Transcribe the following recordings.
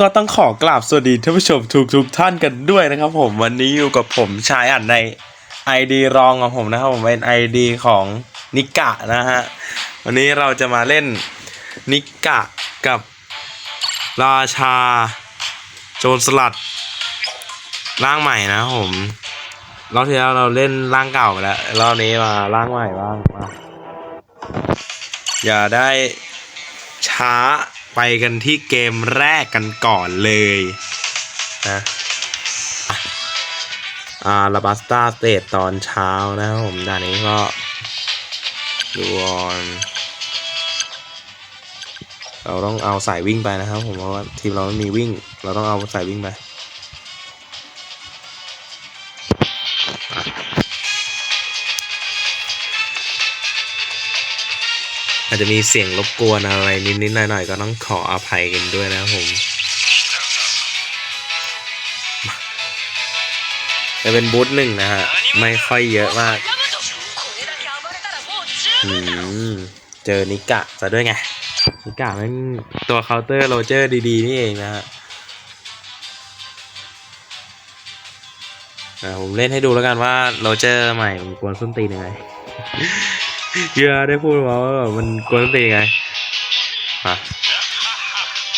ก็ต้องขอกราบสวัสดีท่านผู้ชมทุกทุกๆท่านกันด้วยนะครับ ผมวันนี้อยู่กับผมชายอัดใน ID รองของผมนะครับผมเป็น ID ของนิกะนะฮะวันนี้เราจะมาเล่นนิกะกับราชา โจรสลัดร่างใหม่นะผมรอบที่แล้วเราเล่นร่างเก่าไปแล้วรอบนี้มาร่างใหม่บ้างมาอย่าได้ช้า ไปกันที่เกมแรกกันก่อนเลยนะอาลาบัสตาสเตทตอนเช้านะครับผมด้านนี้ก็ดูออนเราต้องเอาสายวิ่งไปนะครับผมเพราะว่าทีมเราไม่มีวิ่ง เราต้องเอาสายวิ่งไป อาจจะมีเสียงรบกวนอะไรนิดๆหน่อยๆก็ต้องขออภัยกันด้วยนะครับผมจะเป็นบูธหนึ่งนะฮะ ไม่ค่อยเยอะมากอืมเจอนิกะซะด้วยไง นิกะแม่งตัวเคาน์เตอร์โรเจอร์ดีๆ นี่เองนะฮะผมเล่นให้ดูแล้วกันว่าโรเจอร์ใหม่มันกวนส้นตีนยังไง เชื่อได้พูดมาว่าแบบมันกวนตีไงอะ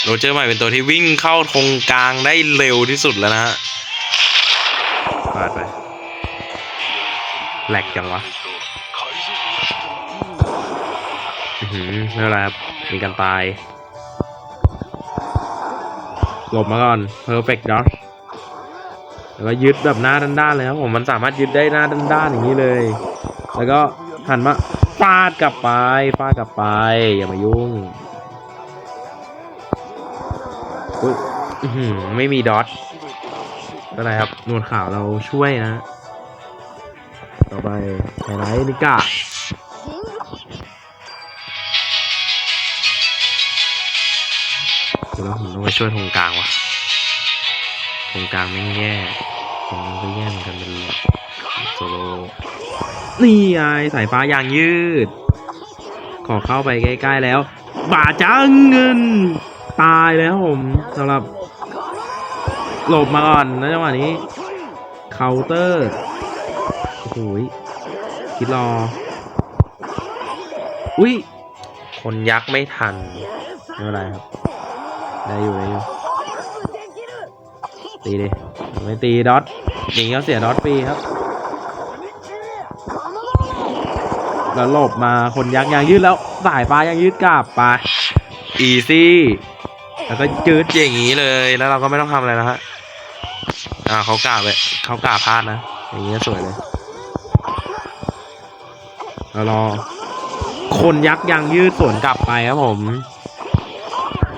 โรเจอร์ใหม่เป็นตัวที่วิ่งเข้าธงกลางได้เร็วที่สุดแล้วนะฮะปาดไปแหลกจังวะอือไม่เป็นไรครับ มีการตาย หลบมาก่อน perfect dodge แล้วก็ยึดแบบหน้าด้านๆเลยครับผม มันสามารถยึดได้หน้าด้านๆอย่างนี้เลย แล้วก็หันมา ฟาดกลับไปฟาดกลับไป อย่ามายุ่งอุ๊ยไม่มีดอทก็ไรครับนวลขาวเราช่วยนะ ต่อไปไฮไลท์นิกะเดี๋ยวเราผมต้องไปช่วยตรงกลางว่ะตรงกลางไม่แย่ตรงนี้ก็แย่เหมือนกันเป็นโซโล นี่ไงสายฟ้ายางยืด ขอเข้าไปใกล้ๆแล้ว บาจังเงิน ตายแล้วผมสำหรับหลบมาก่อนนะจังหวะนี้เคาน์เตอร์โอ้โหยคิดรอ อุ้ยคนยักษ์ไม่ทันไม่เป็นไรครับ ได้อยู่ได้อยู่ตีดิไม่ตีดอทอย่างนี้เขาเสียดอทฟรีครับ แล้วหลบมาคนยักษ์ยางยืดแล้วสายปลายางยืดกลับไปอีซี่แล้วก็ยืดอย่างนี้เลยแล้วเราก็ไม่ต้องทำอะไรนะฮะอ่าเขากล้าไปเขากล้าพลาดนะ อย่างนี้สวยเลยแล้วรอคนยักษ์ยางยืดสวนกลับไปครับผม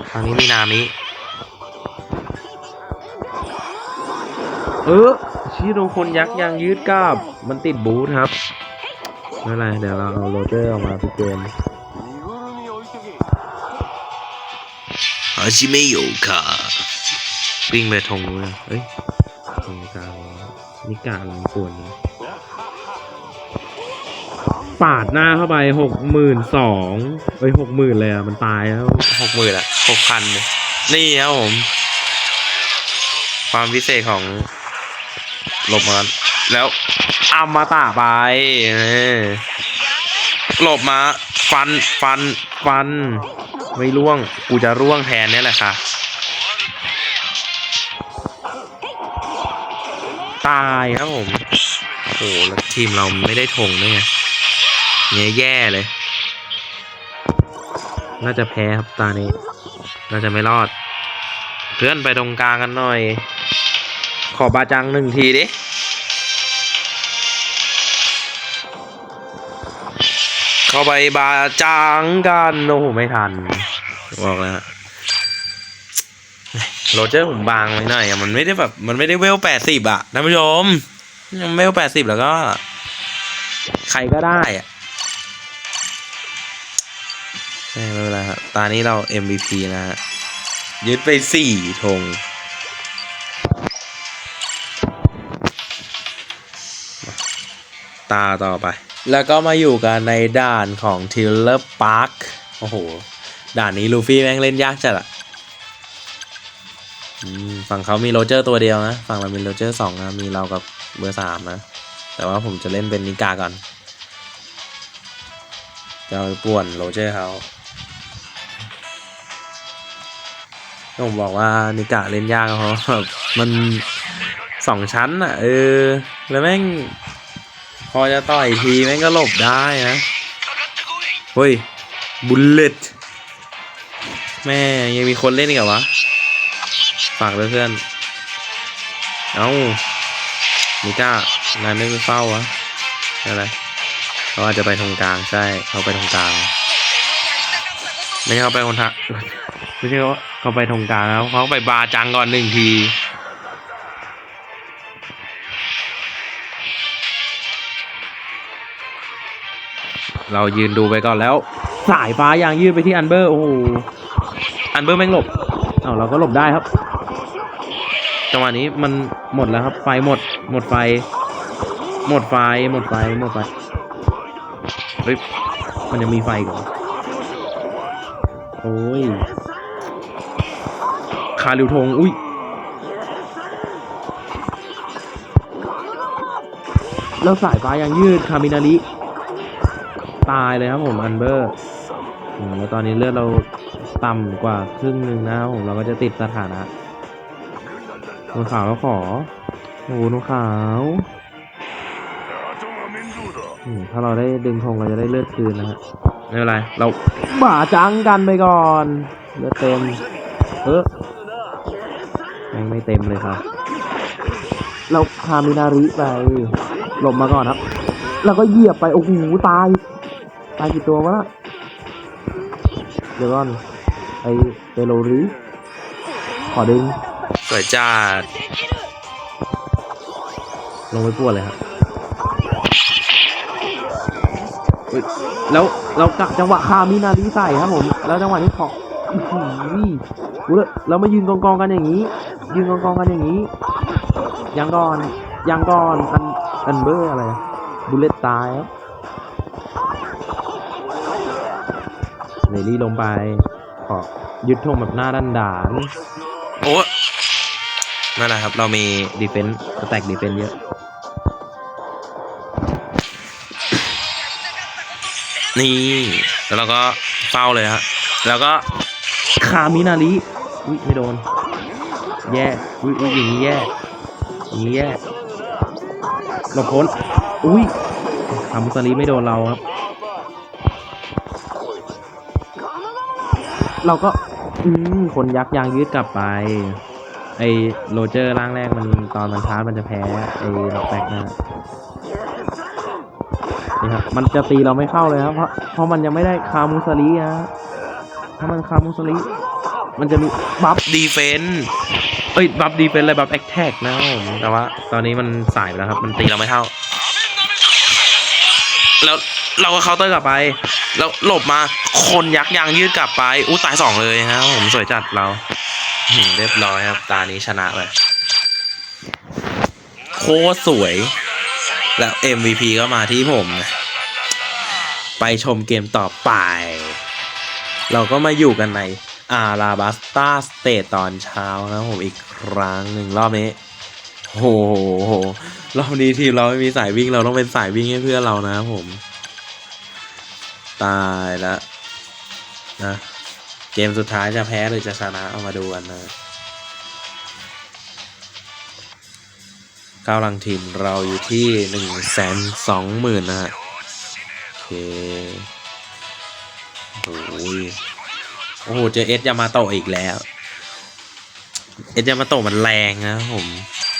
ทางนี้มีนามิเออชิโดคนยักษ์ยางยืดกลับมันติดบูทครับ ไม่เป็นไรเดี๋ยวเราเอาโรเจอร์ออกมาพิเกมอาชิเมโยค่ะวิ่งไปทงนู้นนะเอ้ยทงกลางนิกาลังปวนนี้ปาดหน้าเข้าไปหกหมื่นสองเอ้ยหกหมื่นเลยอะมันตายแล้วหกหมื่นอะหกพันเลยนี่ครับผม ความพิเศษของ หลบมาแล้วอามาตาไปหลบมาฟันฟันฟัน ไม่ร่วง กูจะร่วงแทนนี่แหละค่ะ ตายครับผมโอ้โหแล้วทีมเราไม่ได้ธงด้วยไงเนี่ยแย่เลย น่าจะแพ้ครับตานี้ น่าจะไม่รอด เพื่อนไปตรงกลางกันหน่อย ขอบาจังหนึ่งทีดิเข้าไปบาจังกันโอ้โหไม่ทันบอกแล้วฮะโรเจอร์ผมบางไว้หน่อยอะมันไม่ได้แบบมันไม่ได้เวลแปดสิบอะท่านผู้ชมยังเวลแปดสิบแล้วก็ ใครก็ได้อะไม่ไม่เป็นไรครับตอนนี้เรา MVP นะฮะยึดไปสี่ธง ตาต่อไป แล้วก็มาอยู่กันในด่านของทิลเลอร์พาร์คโอ้โห ด่านนี้ลูฟี่แม่งเล่นยากจัดอะอืมฝั่งเขามีโรเจอร์ตัวเดียวนะ ฝั่งเรามีโรเจอร์สองนะ มีเรากับเบอร์สามนะ แต่ว่าผมจะเล่นเป็นนิกาก่อน จะเอาไปป่วนโรเจอร์เขาผมบอกว่านิกาเล่นยากเพราะแบบมันสองชั้นอะ เออ แล้วแม่ง พอจะต่อยทีแม่งก็หลบได้นะเฮ้ยบุลเลตแม่ยังมีคนเล่นอีกเหรอวะฝากด้วยเพื่อน เอ้ามิก้านายไม่ไปเฝ้าวะอะไรเขาอาจจะไปตรงกลางใช่เขาไปตรงกลางไม่ใช่เขาไปคนทะไม่ใช่เขาเขาไปตรงกลางแล้วเขาไปบาจังก่อนหนึ่งที เรายืนดูไปก่อนแล้ว สายฟ้ายางยืดไปที่อันเบอร์โอ้โหอันเบอร์แม่งหลบเอ้าเราก็หลบได้ครับจังหวะนี้มันหมดแล้วครับ ไฟหมด หมดไฟ หมดไฟ หมดไฟ หมดไฟเฮ้ยมันยังมีไฟอีก่อนโอ้ยคาริวทงอุ้ยแล้วสายฟ้ายังยืดคามินาริ ตายเลยครับผมอันเบอร์อืมแล้วตอนนี้เลือดเราต่ำกว่าครึ่งหนึ่งนะครับผมเราก็จะติดสถานะนกขาวแล้วขอโอ้โหนกขาวอืมถ้าเราได้ดึงธงเราจะได้เลือดคืนนะฮะไม่เป็นไร เราบ่าจังกันไปก่อน เลือดเต็มเออแม่งไม่เต็มเลยครับ เราคามินาริไปหลบมาก่อนครับ แล้วก็เหยียบไป โอ้โหตายตายกี่ตัววะน่ะเดี๋ยวก่อนไอเปโลริขอดึงสวยจัดลงไปปวดเลยครับอุ๊ยแล้วเรากะจังหวะคามินารีใส่ครับผม แล้วจังหวะนี้ขออื้อหืออุ๊ยแล้วมายืนกองกองๆกันอย่างนี้ ยืนกองกองๆกันอย่างนี้ยังก่อนยังก่อนอันอันเบอร์อะไรอะบุลเลตตายครับ รลี่ลงไปขอยึดธงแบบหน้าด้านด่านโอ้นั่นแหละครับ เรามีดีเฟนส์สแต็กดีเฟนส์เยอะนี่แล้วเราก็เฝ้าเลยฮะแล้วก็คามินาริอุ้ยไม่โดน แย่อุ้ยอุ้ยอย่างนี้แย่อย่างนี้แย่หลบพ้นอุ้ยคามุสลีไม่โดนเราครับ เราก็ อืมคนยักยางยืดกลับไป ไอโรเจอร์ร่างแรกมันตอนมันชามันจะแพ้ไอล็อกแบ็กนะนี่ครับมันจะตีเราไม่เข้าเลยครับเพราะเพราะมันยังไม่ได้คามุสลีนะถ้ามันคามุสลีมันจะมีบัฟดีเฟนเอ้ยบัฟดีเฟนต์อะไรบัฟแอคแท็กนะผมแต่ว่า ตอนนี้มันสายไปแล้วครับ มันตีเราไม่เข้า แล้วเราก็เคาน์เตอร์กลับไป แล้วหลบมาคนยักยางยืดกลับไปอู้ตายสองเลยนะผมสวยจัดเราเรียบร้อยครับ ตานี้ชนะไปโคตรสวย แล้ว MVP ก็มาที่ผมนะไปชมเกมต่อไป เราก็มาอยู่กันในอาราบัสตาสเตทตอนเช้านะผมอีกครั้งหนึ่งรอบนี้โหโหรอบนี้ทีมเราไม่มีสายวิ่งเราต้องเป็นสายวิ่งให้เพื่อนเรานะครับผม ตายแล้วนะ เกมสุดท้ายจะแพ้หรือจะชนะเอามาดูกันนะก้าวหลังทีมเราอยู่ที่หนึ่งแสนสองหมื่นนะฮะโอเคโอ้ยโอ้โหเจอเอสยามาโตอีกแล้ว เอสยามาโตมันแรงนะผม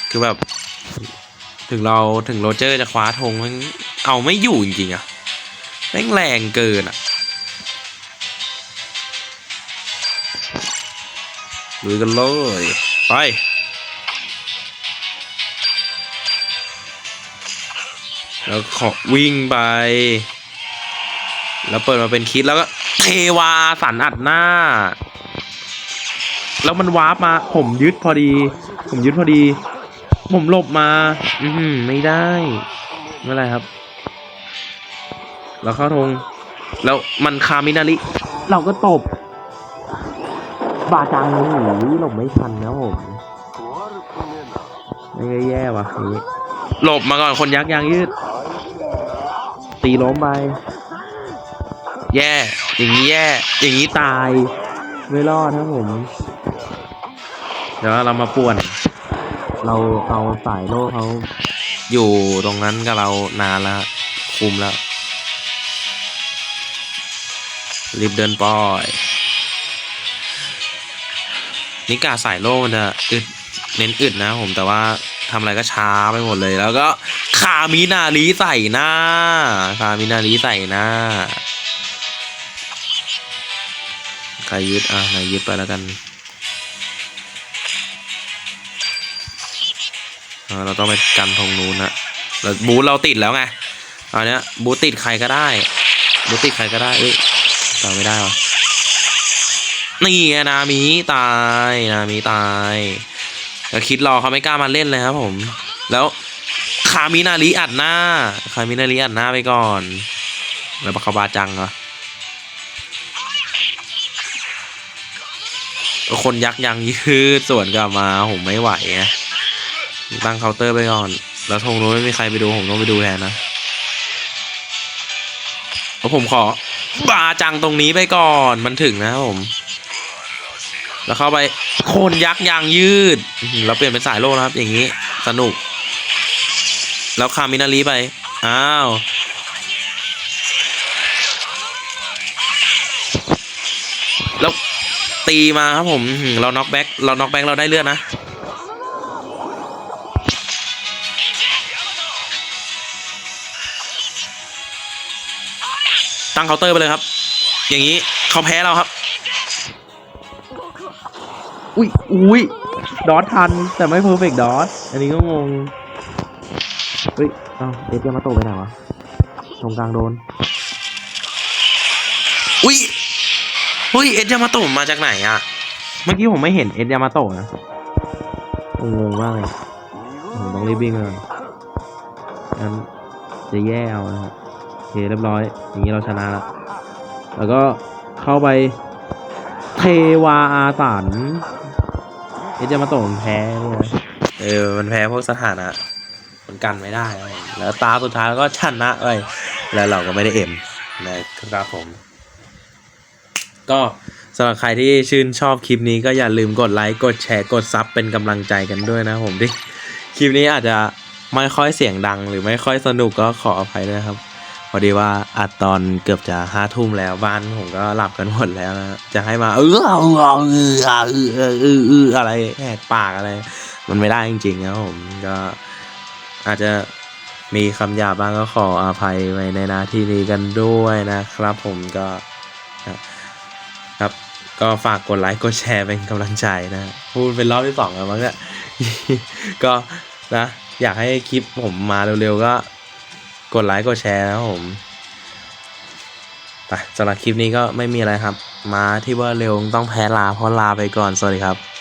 คือแบบ ถึงเราถึงโรเจอร์จะคว้าธงมันเอาไม่อยู่จริงๆอะ แม่งแรงเกินอะลุยกันเลย ไปแล้วขอวิ่งไป แล้วเปิดมาเป็นคิดแล้วก็เทวาสันอัดหน้า แล้วมันวาร์ปมา ผมยึดพอดี ผมยึดพอดี ผมหลบมา อือหือไม่ได้ ไม่ไรครับ แล้วเข้าธงแล้วมันคามินาริเราก็ตบ บาจังโอ้โหหลบไม่ทันนะผมไม่ได้แย่ว่ะอย่างนี้หลบมาก่อนคนยักษ์ยางยืด ตีล้มไป แย่ อย่างนี้แย่ อย่างนี้ตาย ไม่รอดครับผม เดี๋ยวเรามาป่วน เราเอาสายโล่เขาอยู่ตรงนั้นกับเรานานแล้ว คุมแล้ว รีบเดินปล่อยนิกาสายโล่มันจะอึดเน้นอึดนะผมแต่ว่าทำอะไรก็ช้าไปหมดเลย แล้วก็คามินารีใส่หน้าคามินารีใส่หน้าใครยึดอะนายยึดไปแล้วกันอ่าเราต้องไปกันตรงนู้นนะเราบูธเราติดแล้วไงตอนนี้บูธติดใครก็ได้บูธติดใครก็ได้เอ้ย ตามไม่ได้วะนี่นามีตายนามีตายแล้วคิดรอเขาไม่กล้ามาเล่นเลยครับผม แล้วคามินารีอัดหน้าคามินารีอัดหน้าไปก่อน แล้วปะคาบาจังเหรอคนยักษ์ยังยืดส่วนกลับมาผมไม่ไหวไงตั้งเคาน์เตอร์ไปก่อน แล้วธงนู้นไม่มีใครไปดูผมต้องไปดูแทนนะแล้วผมขอ บาจังตรงนี้ไปก่อนมันถึงนะครับผม แล้วเข้าไปโคนยักษ์ยางยืด เราเปลี่ยนเป็นสายโลกนะครับ อย่างนี้สนุก แล้วคามินารีไป อ้าวแล้วตีมาครับผม เราน็อกแบ็กเราน็อกแบ็กเราได้เลือดนะ ตั้งเคาน์เตอร์ไปเลยครับ อย่างนี้เขาแพ้เราครับ อุ้ยอุ้ยดอททัน แต่ไม่เพอร์เฟกต์ดอทอันนี้ก็งง เฮ้ยเอ้าเอสยามาโตะไปไหนวะตรงกลางโดน อุ้ยอุ้ยเอสยามาโตะมาจากไหนอะเมื่อกี้ผมไม่เห็นเอสยามาโตะนะงงมากเลยผมต้องรีบวิ่งเลยงั้นจะแย่เอานะครับโอ เคเรียบร้อย อย่างนี้เราชนะแล้วแล้วก็เข้าไปเทวาอาสันเอสยามาตะมันแพ้เนี่ยเออมันแพ้พวกสถานะมันกันไม่ได้แล้วตาสุดท้ายก็ชนะไปแล้วเราก็ไม่ได้เอ็มนะครับผม ก็สำหรับใครที่ชื่นชอบคลิปนี้ก็อย่าลืมกดไลค์กดแชร์กดซับเป็นกำลังใจกันด้วยนะผมที่คลิปนี้อาจจะไม่ค่อยเสียงดังหรือไม่ค่อยสนุกก็ขออภัยด้วยครับ พอดีว่าอัดตอนเกือบจะห้าทุ่มแล้วบ้านผมก็หลับกันหมดแล้วนะจะให้มาเออเออเออเออเอออะไรแหกปากอะไร มันไม่ได้จริงๆนะผมก็อาจจะมีคำหยาบบ้างก็ขออภัยไว้ในนาที่นี้กันด้วยนะครับผมก็ครับก็ฝากกดไลค์กดแชร์เป็นกำลังใจนะ พูดเป็นรอบที่สองแล้วมั้งเนี่ยก็นะ อยากให้คลิปผมมาเร็วๆก็ กดไลค์กดแชร์นะครับผมไปสำหรับคลิปนี้ก็ไม่มีอะไรครับ มาที่ว่าเร็วต้องแพ้ลาเพราะลาไปก่อน สวัสดีครับ